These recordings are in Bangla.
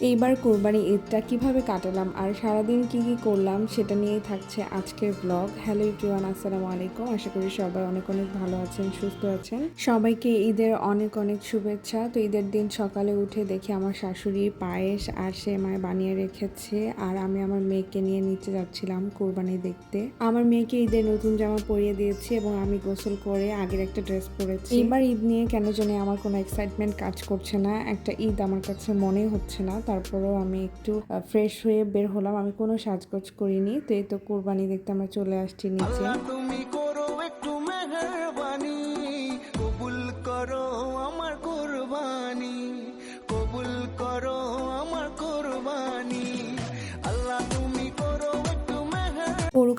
এইবার কোরবানি ঈদটা কীভাবে কাটালাম আর সারাদিন কি কি করলাম সেটা নিয়েই থাকছে আজকের ব্লগ হ্যালো ইভরিওয়ান আসসালামু আলাইকুম। আশা করি সবাই অনেক অনেক ভালো আছেন, সুস্থ আছেন। সবাইকে ঈদের অনেক অনেক শুভেচ্ছা। তো ঈদের দিন সকালে উঠে দেখি আমার শাশুড়ি পায়েস আর সেমাই বানিয়ে রেখেছে আর আমি আমার মেয়েকে নিয়ে নিচে যাচ্ছিলাম কোরবানি দেখতে। আমার মেয়েকে ঈদের নতুন জামা পরিয়ে দিয়েছি এবং আমি গোসল করে আগের একটা ড্রেস পরেছি। এবার ঈদ নিয়ে কেন জানি আমার কোনো এক্সাইটমেন্ট কাজ করছে না। একটা ঈদ আমার কাছে মনেই হচ্ছে না। তারপরেও আমি একটু ফ্রেশ হয়ে বের হলাম। আমি কোনো সাজগোজ করিনি, তো এই তো কোরবানি দেখতে আমরা চলে আসছি নিচে। তুমি করো একটু মেহরবানি, কবুল করো আমার কুরবানি, কবুল করো আমার কুরবানি।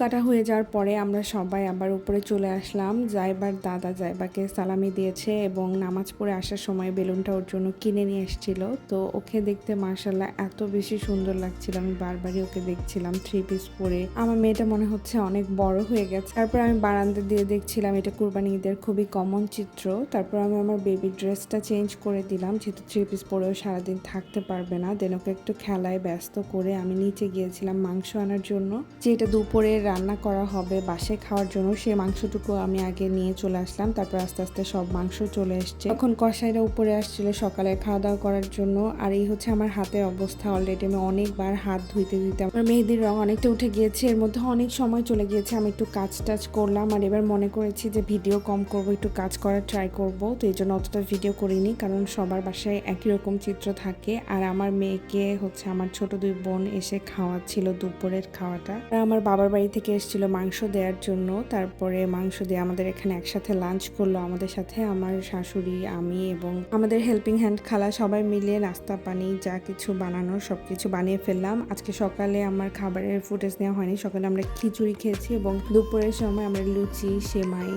কাটা হয়ে যাওয়ার পরে আমরা সবাই আবার উপরে চলে আসলাম। জাইবার দাদা জাইবাকে সালামি দিয়েছে এবং নামাজ পড়ে আসার সময় বেলুনটা ওর জন্য কিনে নিয়ে এসেছিল। তো ওকে দেখতে মার্শাল্লাহ এত বেশি সুন্দর লাগছিল। আমি বারবারই ওকে দেখছিলাম থ্রি পিস পরে। আমার মেয়েটা মনে হচ্ছে অনেক বড় হয়ে গেছে। তারপর আমি বারান্দা দিয়ে দেখছিলাম এটা কুরবানি ঈদের খুবই কমন চিত্র। তারপর আমি আমার বেবি ড্রেসটা চেঞ্জ করে দিলাম। যেহেতু থ্রি পিস পরেও সারাদিন থাকতে পারবে না। দেন ওকে একটু খেলায় ব্যস্ত করে আমি নিচে গিয়েছিলাম মাংস আনার জন্য। যেটা দুপুরে রান্না করা হবে বাসায় খাওয়ার জন্য সেই মাংসটুকু আমি আগে নিয়ে চলে আসলাম, তারপর আস্তে আস্তে সব মাংস চলে এসছে। এখন কষাইরা উপরে আসছিল সকালে খাওয়া দাওয়া করার জন্য, আর এই হচ্ছে আমার হাতের অবস্থা। অলরেডি আমি অনেকবার হাত ধুইতে ধুইতে আমার মেহেদির রং অনেকটা উঠে গিয়েছে, এর মধ্যে অনেক সময় চলে গিয়েছে। আমি একটু কাজ টাজ করলাম, আর এবার মনে করেছি যে ভিডিও কম করব, একটু কাজ করার ট্রাই করব, তো এই জন্য অতটা ভিডিও করিনি, কারণ সবার বাসায় একই রকম চিত্র থাকে। আর আমার মেয়েকে হচ্ছে আমার ছোট দুই বোন এসে খাওয়াচ্ছিল দুপুরের খাওয়াটা। আর আমার বাবার বাড়ি থেকে এসেছিল মাংস দেওয়ার জন্য। তারপরে মাংস দিয়ে আমাদের এখানে একসাথে লাঞ্চ করল আমাদের সাথে। আমার শাশুড়ি, আমি এবং আমাদের হেল্পিং হ্যান্ড খালা সবাই মিলে নাস্তা, পানি, যা কিছু বানানোর সব কিছু বানিয়ে ফেললাম। আজকে সকালে আমার খাবারের ফুটেজ নেওয়া হয়নি। সকালে আমরা খিচুড়ি খেয়েছি এবং দুপুরের সময় আমরা লুচি, সেমাই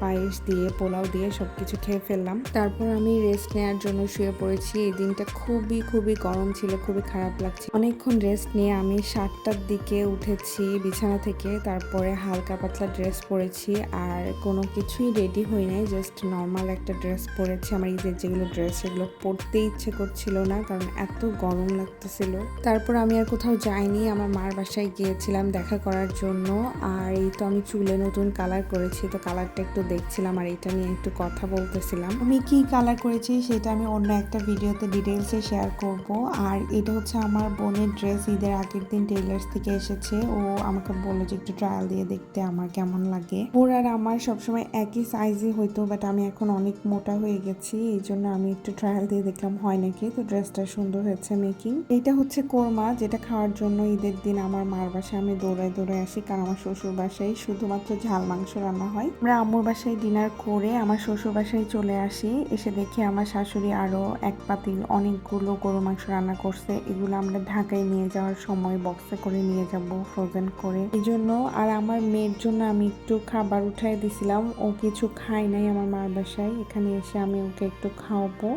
পায়েস দিয়ে, পোলাও দিয়ে সব কিছু খেয়ে ফেললাম। তারপর আমি রেস্ট নেওয়ার জন্য শুয়ে পড়েছি। এই দিনটা খুবই খুবই গরম ছিল, খুবই খারাপ লাগছে। অনেকক্ষণ রেস্ট নিয়ে আমি সাতটার দিকে উঠেছি, বিছানা থেকে তারপরে হালকা পাতলা ড্রেস পরেছি আর কোনো কিছুই রেডি হই নাই জাস্ট নর্মাল একটা ড্রেস পরেছি। আমার ঈদের যেগুলো ড্রেস সেগুলো পরতে ইচ্ছে করছিল না কারণ এত গরম লাগতেছিল। তারপর আমি আর কোথাও যাইনি, আমার মার বাসায় গিয়েছিলাম দেখা করার জন্য আর এই তো আমি চুলে নতুন কালার করেছি, তো কালারটা একটু দেখছিলাম আর এটা নিয়ে একটু কথা বলতেছিলাম। আমি কি কালার করেছি সেটা আমি অন্য একটা ভিডিওতে ডিটেলসে শেয়ার করব। আর এটা হচ্ছে আমার বোনের ড্রেস ঈদের আগের দিন টেইলার্স থেকে এসেছে, ও আমাকে বলল যে, একটু ট্রায়াল দিয়ে দেখতে আমার কেমন লাগে। ওর আর আমার সবসময় একই সাইজে হইতো বাট আমি এখন অনেক মোটা হয়ে গেছি, এই জন্য আমি একটু ট্রায়াল দিয়ে দেখলাম, হয় নাকি? তো ড্রেসটা সুন্দর হয়েছে মেকিং এটা হচ্ছে কোরমা, যেটা খাওয়ার জন্য ঈদের দিন আমার মার বাসায় আমি দৌড়ায় দৌড়ায় আসি, কারণ আমার শ্বশুর বাসায় শুধুমাত্র ঝাল মাংস রান্না হয়। আমরা আম্মুর বাসায় ডিনার করে আমার শ্বশুর বাসায় চলে আসি, এসে দেখি আমার শাশুড়ি আরও এক পাতিল অনেকগুলো গরু মাংস রান্না করছে, এগুলো আমরা ঢাকায় নিয়ে যাওয়ার সময় বক্সে করে নিয়ে যাব ফ্রোজেন করে। এই জন্য আর আমার মেয়ের জন্য আমি একটু খাবার উঠাই দিছিলাম। ও কিছু খায় নাই আমার মার বাসায়। এখানে এসে আমি ওকে একটু খাওয়াবো।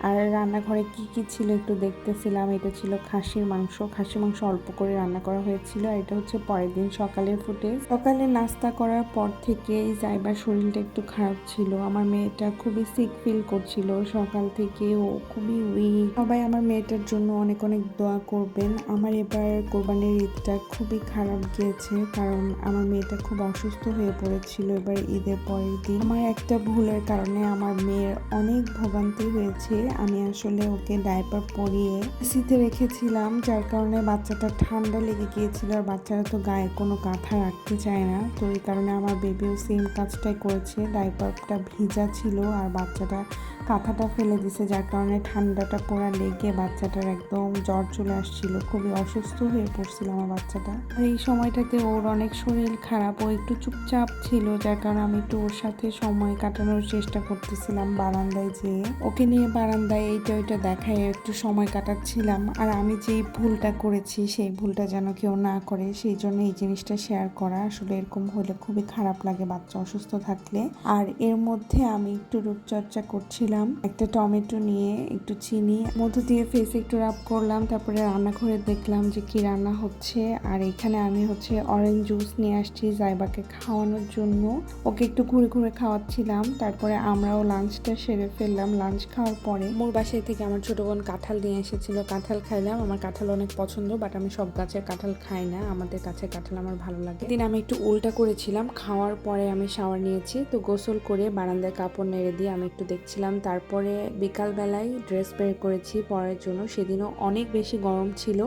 আর রান্নাঘরে কি কি ছিল একটু দেখতেছিলাম। এটা ছিল খাসির মাংস। খাসির মাংস অল্প করে রান্না করা হয়েছিল। আর এটা হচ্ছে পরের দিন সকালের ফুটেজ। সকালে নাস্তা করার পর থেকে যাইবার শরীরটা একটু খারাপ ছিল। আমার মেয়েটা খুবই সিক ফিল করছিল। সকাল থেকে ও খুবই উইক সবাই আমার মেয়েটার জন্য অনেক অনেক দোয়া করবেন। আমার এবার কোরবানির ঈদটা খুবই খারাপ গিয়েছে। কারণ আমার মেয়েটা খুব অসুস্থ হয়ে পড়েছিল এবার ঈদের পরের দিন। আমার একটা ভুলের কারণে আমার মেয়ের অনেক ভোগান্তি হয়েছে। আমি আসলে ওকে ডাইপার পরিয়ে শীতে রেখেছিলাম, যার কারণে বাচ্চাটা ঠান্ডা লেগে গিয়েছিল আর বাচ্চারা তো গায়ে কোনো কাঁথা রাখতে চায় না। তো এই কারণে আমার বেবিও সেম কাজটাই করেছে ডাইপারটা ভিজা ছিল আর বাচ্চাটা কাঁথাটা ফেলে দিছে, যার কারণে ঠান্ডাটা পুরা লেগে বাচ্চাটার একদম জ্বর চলে আসছিল। খুবই অসুস্থ হয়ে পড়ছিল আমার বাচ্চাটা। আর এই সময়টাতে ওর অনেক শরীর খারাপ, ও একটু চুপচাপ ছিল, যার কারণে আমি একটু ওর সাথে সময় কাটানোর চেষ্টা করতেছিলাম বারান্দায় যেয়ে। ওকে নিয়ে বারান্দায় এইটা ওইটা দেখায়, একটু সময় কাটাচ্ছিলাম। আর আমি যেই ভুলটা করেছি, সেই ভুলটা যেন কেউ না করে, সেই জন্য এই জিনিসটা শেয়ার করা। আসলে এরকম হলে খুবই খারাপ লাগে বাচ্চা অসুস্থ থাকলে। আর এর মধ্যে আমি একটু রূপচর্চা করছিলাম, একটা টমেটো নিয়ে একটু চিনি, মধ্য দিয়ে ফেসে একটু রাব করলাম, তারপরে রান্নাঘরে দেখলাম যে কি রান্না হচ্ছে। আর এখানে আমি হচ্ছে অরেঞ্জ জুস নিয়ে আসছি জাইবাকে খাওয়ানোর জন্য। ওকে একটু ঘুরে ঘুরে খাওয়াচ্ছিলাম, তারপরে আমরাও লাঞ্চটা সেরে ফেললাম। লাঞ্চ খাওয়ার পরে মোর বাসায় থেকে আমার ছোট বোন কাঁঠাল নিয়ে এসেছিল। কাঁঠাল খাইলাম, আমার কাঁঠাল অনেক পছন্দ বাট আমি সব গাছের কাঁঠাল খাই না। আমাদের কাছে কাঁঠাল আমার ভালো লাগে। দিন আমি একটু উল্টা করেছিলাম, খাওয়ার পরে আমি শাওয়ার নিয়েছি, তো গোসল করে বারান্দায় কাপড় নেড়ে দিয়ে আমি একটু দেখছিলাম। তারপরে বিকালবেলায় ড্রেস বের করেছি পরার জন্য। সেদিনও অনেক বেশি গরম ছিল।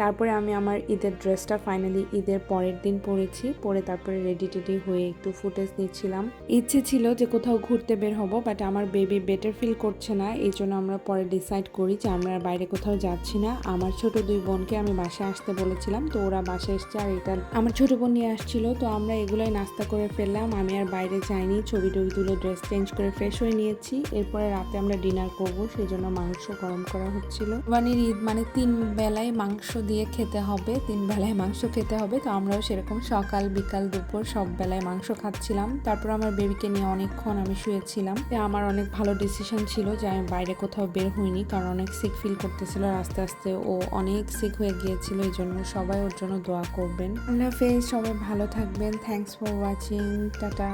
তারপরে আমি আমার ঈদের ড্রেসটা ফাইনালি ঈদের পরের দিন পরেছি, পরে তারপরে রেডি টেডি হয়ে একটু ফুটেজ নিচ্ছিলাম। ইচ্ছে ছিল যে কোথাও ঘুরতে বের হব বাট আমার বেবি বেটার ফিল করছে না এই জন্য আমরা পরে ডিসাইড করি যে আমরা বাইরে কোথাও যাচ্ছি না। আমার ছোট দুই বোনকে আমি বাসায় আসতে বলেছিলাম, তো ওরা বাসায় এসছে আর এটা আমার ছোট বোন নিয়ে আসছিল, তো আমরা এগুলোই নাস্তা করে ফেললাম। আমি আর বাইরে যাইনি, ছবি টবি তুলে ড্রেস চেঞ্জ করে ফ্রেশ হয়ে নিয়েছি। এরপরে রাতে আমরা ডিনার করব সেই জন্য মাংস গরম করা হচ্ছিল। কোরবানির ঈদ মানে তিন বেলায় মাংস দিয়ে খেতে হবে, তিন বেলায় মাংস খেতে হবে। তো আমরাও সেরকম সকাল, বিকাল, দুপুর সব বেলায় মাংস খাচ্ছিলাম। তারপর আমার বেবিকে নিয়ে অনেকক্ষণ আমি শুয়েছিলাম। আমার অনেক ভালো ডিসিশন ছিল যে আমি বাইরে কোথাও বের হইনি, কারণ অনেক সিক ফিল করতেছিল আস্তে আস্তে ও অনেক সিক হয়ে গিয়েছিল, এই জন্য সবাই ওর জন্য দোয়া করবেন। আল্লাহ হাফেজ, সবাই ভালো থাকবেন। Thanks for watching tata.